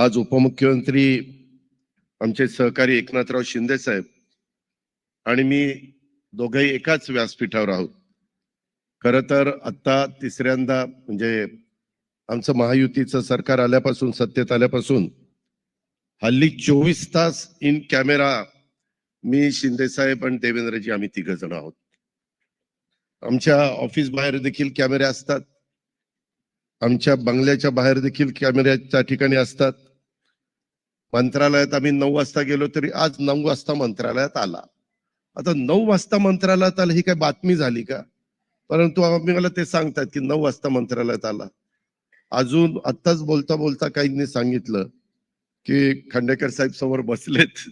आज उपमुख्यमंत्री आमचे सहकारी एकनाथराव शिंदे साहेब आणि मी दोघंही एकाच व्यासपीठावर आहोत. खर तर आता तिसऱ्यांदा म्हणजे आमचं महायुतीचं सरकार आल्यापासून सत्तेत आल्यापासून हल्ली चोवीस तास इन कॅमेरा मी शिंदे साहेब आणि देवेंद्रजी आम्ही तिघ जण आहोत. आमच्या ऑफिस बाहेर देखील कॅमेरे असतात. आमच्या बंगल्याच्या बाहेर देखील कॅमेऱ्याच्या ठिकाणी असतात. मंत्रालयात आम्ही नऊ वाजता गेलो तरी आज नऊ वाजता मंत्रालयात आला. आता नऊ वाजता मंत्रालयात आला ही काय बातमी झाली का? परंतु आम्ही मला ते सांगतात की नऊ वाजता मंत्रालयात आला. अजून आत्ताच बोलता बोलता काहींनी सांगितलं की खांडेकर साहेब समोर बसलेत.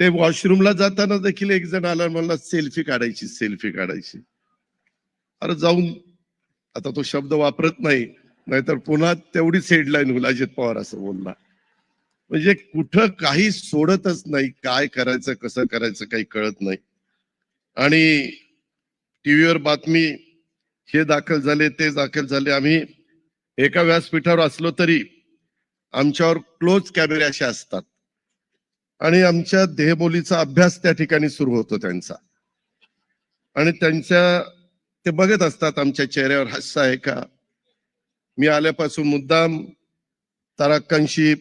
ते वॉशरूमला जाताना देखील एक जण आला मला सेल्फी काढायची सेल्फी काढायची. अरे जाऊन आता तो शब्द वापरत नाही नाहीतर पुन्हा तेवढीच हेडलाईन होईल अजित पवार असं बोलला. म्हणजे कुठं काही सोडतच नाही काय करायचं कसं करायचं काही कळत नाही. आणि टीव्हीवर बातमी हे दाखल झाले ते दाखल झाले. आम्ही एका व्यासपीठावर असलो तरी आमच्यावर क्लोज कॅमेरे असे असतात. आणि आमच्या देहबोलीचा अभ्यास त्या ठिकाणी सुरू होतो त्यांचा. आणि त्यांच्या ते बघत असतात आमच्या चेहऱ्यावर हास्य आहे का? मी आल्यापासून मुद्दाम ताराक्कांशी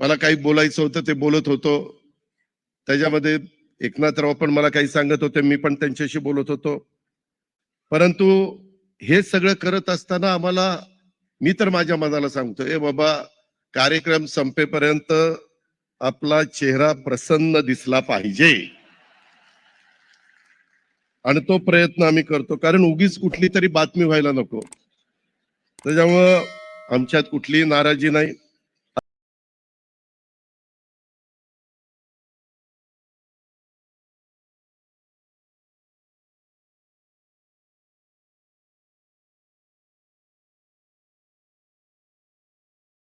मला काही बोलायचं होतं ते बोलत होतो. त्याच्यामध्ये एकनाथराव पण मला काही सांगत होते मी पण त्यांच्याशी बोलत होतो. परंतु हे सगळं करत असताना आम्हाला मी तर माझ्या मनाला सांगतो ए बाबा कार्यक्रम संपेपर्यंत आपला चेहरा प्रसन्न दिसला पाहिजे. आणि तो प्रयत्न आम्ही करतो कारण उगीच कुठली तरी बातमी व्हायला नको. त्याच्यामुळं आमच्यात कुठलीही नाराजी नाही.